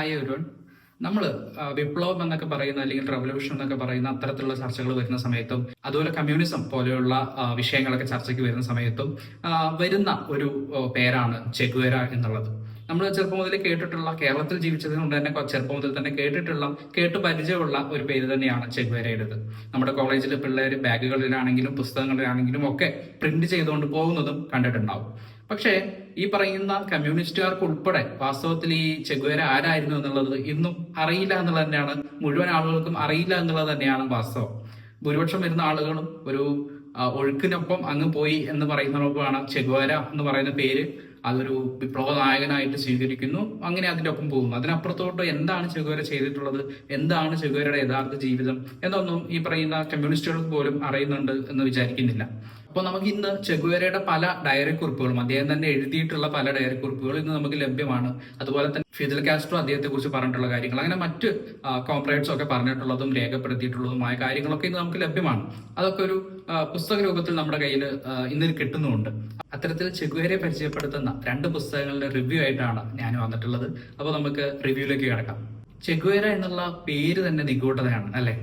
Hi ഒരുവൺ നമ്മൾ വിപ്ലവം എന്നൊക്കെ പറയുന്ന അല്ലെങ്കിൽ റവല്യൂഷൻ എന്നൊക്കെ പറയുന്ന അത്തരത്തിലുള്ള ചർച്ചകൾ വരുന്ന സമയത്തും അതുപോലെ കമ്മ്യൂണിസം പോലെയുള്ള വിഷയങ്ങളൊക്കെ ചർച്ചയ്ക്ക് വരുന്ന സമയത്തും വരുന്ന ഒരു പേരാണ് ചെഗുവേര എന്നുള്ളത്. നമ്മൾ ചെറുപ്പം മുതൽ കേട്ടിട്ടുള്ള കേരളത്തിൽ ജീവിച്ചത് കൊണ്ട് തന്നെ ചെറുപ്പം മുതൽ തന്നെ കേട്ടിട്ടുള്ള കേട്ട് പരിചയമുള്ള ഒരു പേര് തന്നെയാണ് ചെഗുവേരയുടേത്. നമ്മുടെ കോളേജിലെ പിള്ളേർ ബാഗുകളിലാണെങ്കിലും പുസ്തകങ്ങളിലാണെങ്കിലും ഒക്കെ പ്രിന്റ് ചെയ്തുകൊണ്ട് പോകുന്നതും കണ്ടിട്ടുണ്ടാവും. പക്ഷേ ഈ പറയുന്ന കമ്മ്യൂണിസ്റ്റുകാർക്ക് ഉൾപ്പെടെ വാസ്തവത്തിൽ ഈ ചെഗുവേര ആരായിരുന്നു എന്നുള്ളത് ഇന്നും അറിയില്ല എന്നുള്ളത് തന്നെയാണ് മുഴുവൻ ആളുകൾക്കും അറിയില്ല എന്നുള്ളത് തന്നെയാണ് വാസ്തവം. ഭൂരിപക്ഷം വരുന്ന ആളുകളും ഒരു ഒഴുക്കിനൊപ്പം അങ്ങ് പോയി എന്ന് പറയുന്നവർക്കാണ് ചെഗുവേര എന്ന് പറയുന്ന പേര്. അതൊരു വിപ്ലവ നായകനായിട്ട് സ്വീകരിക്കുന്നു. അങ്ങനെ അതിന്റെ ഒപ്പം പോകുന്നു. അതിനപ്പുറത്തോട്ട് എന്താണ് ചെഗുവേര ചെയ്തിട്ടുള്ളത്? എന്താണ് ചെഗുവേരയുടെ യഥാർത്ഥ ജീവിതം? എന്നൊന്നും ഈ പറയുന്ന കമ്മ്യൂണിസ്റ്റുകൾക്ക് പോലും അറിയുന്നുണ്ട് എന്ന് വിചാരിക്കുന്നില്ല. അപ്പോൾ നമുക്ക് ഇന്ന് ചെഗുവേരയുടെ പല ഡയറി കുറിപ്പുകളും അദ്ദേഹം തന്നെ എഴുതിയിട്ടുള്ള പല ഡയറി കുറിപ്പുകളും ഇന്ന് നമുക്ക് ലഭ്യമാണ്. അതുപോലെ തന്നെ ഫിദൽ കാസ്ട്രോ അദ്ദേഹത്തെ കുറിച്ച് പറഞ്ഞിട്ടുള്ള കാര്യങ്ങൾ അങ്ങനെ മറ്റ് കോംപ്രേറ്റ്സ് ഒക്കെ പറഞ്ഞിട്ടുള്ളതും രേഖപ്പെടുത്തിയിട്ടുള്ളതുമായ കാര്യങ്ങളൊക്കെ ഇന്ന് നമുക്ക് ലഭ്യമാണ്. അതൊക്കെ ഒരു പുസ്തക രൂപത്തിൽ നമ്മുടെ കയ്യിൽ ഇന്ന് കിട്ടുന്നുമുണ്ട്. അത്തരത്തിൽ ചെഗുവേരെ പരിചയപ്പെടുത്തുന്ന രണ്ട് പുസ്തകങ്ങളുടെ റിവ്യൂ ആയിട്ടാണ് ഞാൻ വന്നിട്ടുള്ളത്. അപ്പോൾ നമുക്ക് റിവ്യൂയിലേക്ക് കിടക്കാം. ചെഗുവേര എന്നുള്ള പേര് തന്നെ നിഗൂഢതയാണ് അല്ലെ?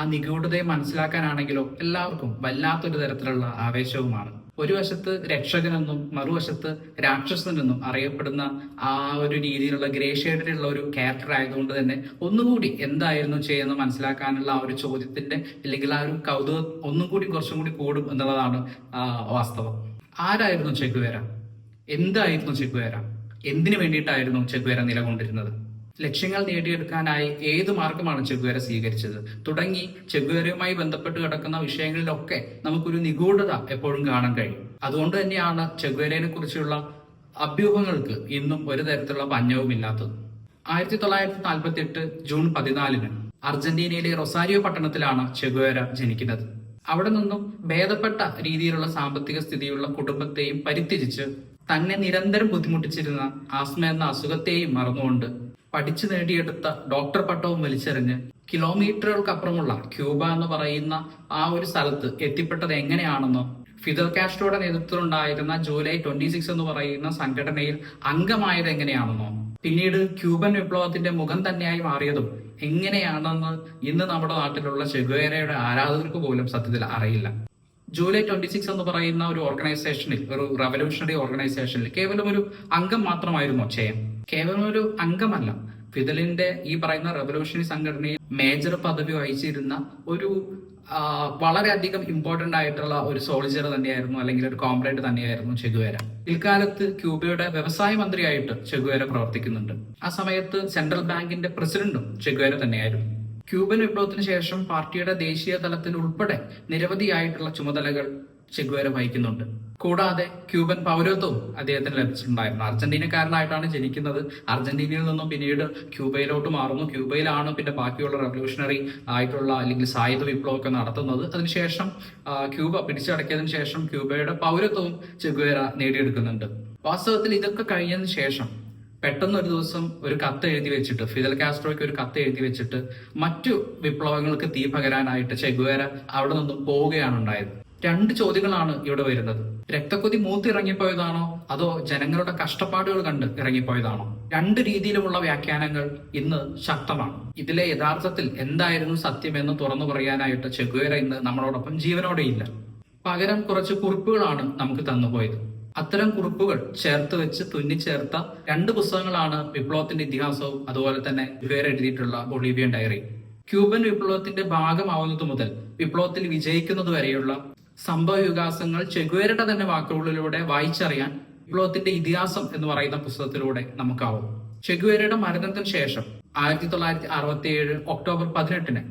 ആ നിഗൂഢതയെ മനസ്സിലാക്കാനാണെങ്കിലോ എല്ലാവർക്കും വല്ലാത്തൊരു തരത്തിലുള്ള ആവേശവുമാണ്. ഒരു വശത്ത് രക്ഷകനെന്നും മറുവശത്ത് രാക്ഷസനെന്നും അറിയപ്പെടുന്ന ആ ഒരു രീതിയിലുള്ള ഗ്രേ ഷെയ്ഡിലുള്ള ഒരു ക്യാരക്ടർ ആയതുകൊണ്ട് തന്നെ ഒന്നുകൂടി എന്തായിരുന്നു ചെയ്യുന്നത് മനസ്സിലാക്കാനുള്ള ആ ഒരു ചോദ്യത്തിന്റെ അല്ലെങ്കിൽ ആ ഒരു കൗതുകം ഒന്നും കൂടി കുറച്ചും കൂടി കൂടും എന്നുള്ളതാണ് വാസ്തവം. ആരായിരുന്നു ചെഗുവേര? എന്തായിരുന്നു ചെഗുവേര? എന്തിനു വേണ്ടിയിട്ടായിരുന്നു ചെഗുവേര നിലകൊണ്ടിരുന്നത്? ലക്ഷ്യങ്ങൾ നേടിയെടുക്കാനായി ഏത് മാർഗമാണ് ചെഗുവേര സ്വീകരിച്ചത്? തുടങ്ങി ചെഗുവേരയുമായി ബന്ധപ്പെട്ട് കിടക്കുന്ന വിഷയങ്ങളിലൊക്കെ നമുക്കൊരു നിഗൂഢത എപ്പോഴും കാണാൻ കഴിയും. അതുകൊണ്ട് തന്നെയാണ് ചെഗുവേരയെ കുറിച്ചുള്ള അഭ്യൂഹങ്ങൾക്ക് ഇന്നും ഒരു തരത്തിലുള്ള പഞ്ഞവുമില്ലാത്തത്. ആയിരത്തി തൊള്ളായിരത്തി നാൽപ്പത്തി എട്ട് ജൂൺ പതിനാലിന് അർജന്റീനയിലെ റൊസാരിയോ പട്ടണത്തിലാണ് ചെഗുവേര ജനിക്കുന്നത്. അവിടെ നിന്നും ഭേദപ്പെട്ട രീതിയിലുള്ള സാമ്പത്തിക സ്ഥിതിയുള്ള കുടുംബത്തെയും പരിത്യജിച്ച് തന്നെ നിരന്തരം ബുദ്ധിമുട്ടിച്ചിരുന്ന ആസ്മ എന്ന അസുഖത്തെയും മറന്നുകൊണ്ട് പഠിച്ചു നേടിയെടുത്ത ഡോക്ടർ പട്ടവും വലിച്ചെറിഞ്ഞ് കിലോമീറ്ററുകൾക്കപ്പുറമുള്ള ക്യൂബ എന്ന് പറയുന്ന ആ ഒരു സ്ഥലത്ത് എത്തിപ്പെട്ടത് എങ്ങനെയാണെന്നോ ഫിദൽ കാസ്ട്രോയുടെ നേതൃത്വത്തിലുണ്ടായിരുന്ന ജൂലൈ ട്വന്റി സിക്സ് എന്ന് പറയുന്ന സംഘടനയിൽ അംഗമായത് എങ്ങനെയാണെന്നോ. പിന്നീട് ക്യൂബൻ വിപ്ലവത്തിന്റെ മുഖം തന്നെയായി മാറിയതും എങ്ങനെയാണെന്ന് ഇന്ന് നമ്മുടെ നാട്ടിലുള്ള ചെഗുവേരയുടെ ആരാധകർക്ക് പോലും സത്യത്തിൽ അറിയില്ല. ജൂലൈ ട്വന്റി സിക്സ് എന്ന് പറയുന്ന ഒരു ഓർഗനൈസേഷനിൽ ഒരു റവല്യൂഷണറി ഓർഗനൈസേഷനിൽ കേവലം ഒരു അംഗം മാത്രമായിരുന്നു അക്ഷയം കേവലം ഒരു അംഗമല്ല. ഫിദലിന്റെ ഈ പറയുന്ന റെവല്യൂഷണറി സംഘടനയിൽ മേജർ പദവി വഹിച്ചിരുന്ന ഒരു വളരെയധികം ഇമ്പോർട്ടന്റ് ആയിട്ടുള്ള ഒരു സോൾജർ തന്നെയായിരുന്നു അല്ലെങ്കിൽ ഒരു കോംപ്ലേറ്റ് തന്നെയായിരുന്നു ചെഗുവേര പിൽക്കാലത്ത് ക്യൂബയുടെ വ്യവസായ മന്ത്രിയായിട്ട് ചെഗുവേര പ്രവർത്തിക്കുന്നുണ്ട്. ആ സമയത്ത് സെൻട്രൽ ബാങ്കിന്റെ പ്രസിഡന്റും ചെഗുവേര തന്നെയായിരുന്നു. ക്യൂബൻ വിപ്ലവത്തിന് ശേഷം പാർട്ടിയുടെ ദേശീയ തലത്തിൽ ഉൾപ്പെടെ നിരവധിയായിട്ടുള്ള ചുമതലകൾ ചെഗുവേര വഹിക്കുന്നുണ്ട്. കൂടാതെ ക്യൂബൻ പൗരത്വവും അദ്ദേഹത്തിന് ലഭിച്ചിട്ടുണ്ടായിരുന്നു. അർജന്റീനക്കാരനായിട്ടാണ് ജനിക്കുന്നത്. അർജന്റീനയിൽ നിന്നും പിന്നീട് ക്യൂബയിലോട്ട് മാറുന്നു. ക്യൂബയിലാണ് പിന്നെ ബാക്കിയുള്ള റവല്യൂഷണറി ആയിട്ടുള്ള അല്ലെങ്കിൽ സായുധ വിപ്ലവമൊക്കെ നടത്തുന്നത്. അതിനുശേഷം ക്യൂബ പിടിച്ചടക്കിയതിനു ശേഷം ക്യൂബയുടെ പൗരത്വവും ചെഗുവേര നേടിയെടുക്കുന്നുണ്ട്. വാസ്തവത്തിൽ ഇതൊക്കെ കഴിഞ്ഞതിന് ശേഷം പെട്ടെന്ന് ഒരു ദിവസം ഒരു കത്ത് എഴുതി വെച്ചിട്ട് ഫിദൽ കാസ്ട്രോയ്ക്ക് ഒരു കത്ത് എഴുതി വെച്ചിട്ട് മറ്റു വിപ്ലവങ്ങൾക്ക് തീ പകരാനായിട്ട് ചെഗുവേര അവിടെ നിന്നും പോവുകയാണ് ഉണ്ടായത്. രണ്ട് ചോദ്യങ്ങളാണ് ഇവിടെ വരുന്നത്. രക്തക്കൊതി മൂത്തിറങ്ങിപ്പോയതാണോ അതോ ജനങ്ങളുടെ കഷ്ടപ്പാടുകൾ കണ്ട് ഇറങ്ങിപ്പോയതാണോ? രണ്ട് രീതിയിലുമുള്ള വ്യാഖ്യാനങ്ങൾ ഇന്ന് ശക്തമാണ്. ഇതിലെ യഥാർത്ഥത്തിൽ എന്തായിരുന്നു സത്യമെന്ന് തുറന്നു പറയാനായിട്ട് ചെഗുവേര ഇന്ന് നമ്മളോടൊപ്പം ജീവനോടെയില്ല പകരം കുറച്ച് കുറിപ്പുകളാണ് നമുക്ക് തന്നുപോയത്. അത്തരം കുറിപ്പുകൾ ചേർത്ത് വെച്ച് തുന്നിച്ചേർത്ത രണ്ട് പുസ്തകങ്ങളാണ് വിപ്ലവത്തിന്റെ ഇതിഹാസവും അതുപോലെ തന്നെ വേറെ എഴുതിയിട്ടുള്ള ബൊളീവിയൻ ഡയറി. ക്യൂബൻ വിപ്ലവത്തിന്റെ ഭാഗമാവുന്നത് മുതൽ വിപ്ലവത്തിൽ വിജയിക്കുന്നത് വരെയുള്ള സംഭവ വികാസങ്ങൾ ചെഗുവേരയുടെ തന്നെ വാക്കുകളിലൂടെ വായിച്ചറിയാൻ വിപ്ലവത്തിന്റെ ഇതിഹാസം എന്ന് പറയുന്ന പുസ്തകത്തിലൂടെ നമുക്കാവും. ചെഗുവേരയുടെ മരണത്തിന് ശേഷം ആയിരത്തി തൊള്ളായിരത്തി അറുപത്തി ഏഴ് ഒക്ടോബർ പതിനെട്ടിന്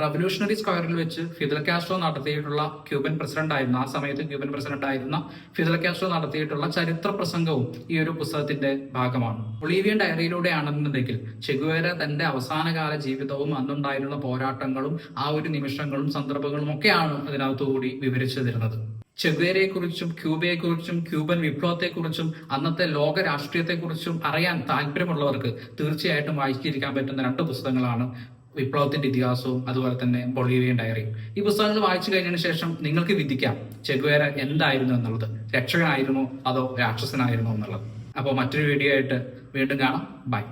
റവല്യൂഷണറി സ്ക്വയറിൽ വെച്ച് ഫിദൽ കാസ്ട്രോ നടത്തിയിട്ടുള്ള ക്യൂബൻ പ്രസിഡന്റ് ആയിരുന്ന ആ സമയത്ത് ക്യൂബൻ പ്രസിഡന്റ് ആയിരുന്ന ഫിദൽ കാസ്ട്രോ നടത്തിയിട്ടുള്ള ചരിത്ര പ്രസംഗവും ഈ ഒരു പുസ്തകത്തിന്റെ ഭാഗമാണ്. ഒളീവിയൻ ഡയറിയിലൂടെയാണെന്നുണ്ടെങ്കിൽ ചെഗുവേര തന്റെ അവസാനകാല ജീവിതവും അന്നുണ്ടായിരുന്ന പോരാട്ടങ്ങളും ആ ഒരു നിമിഷങ്ങളും സന്ദർഭങ്ങളും ഒക്കെയാണ് അതിനകത്തുകൂടി വിവരിച്ചു തരുന്നത് ചെഗുവേരയെക്കുറിച്ചും ക്യൂബയെക്കുറിച്ചും ക്യൂബൻ വിപ്ലവത്തെക്കുറിച്ചും അന്നത്തെ ലോക രാഷ്ട്രീയത്തെക്കുറിച്ചും അറിയാൻ താല്പര്യമുള്ളവർക്ക് തീർച്ചയായിട്ടും വായിച്ചിരിക്കാൻ പറ്റുന്ന രണ്ട് പുസ്തകങ്ങളാണ് വിപ്ലവത്തിന്റെ ഇതിഹാസവും അതുപോലെ തന്നെ ബൊളീവിയൻ ഡയറിയും ഈ പുസ്തകങ്ങൾ വായിച്ചു കഴിഞ്ഞതിന് ശേഷം നിങ്ങൾക്ക് വിധിക്കാം ചെഗുവേര എന്തായിരുന്നു എന്നുള്ളത്? രക്ഷകനായിരുന്നോ അതോ രാക്ഷസനായിരുന്നോ എന്നുള്ളത്? അപ്പോൾ മറ്റൊരു വീഡിയോ ആയിട്ട് വീണ്ടും കാണാം. ബൈ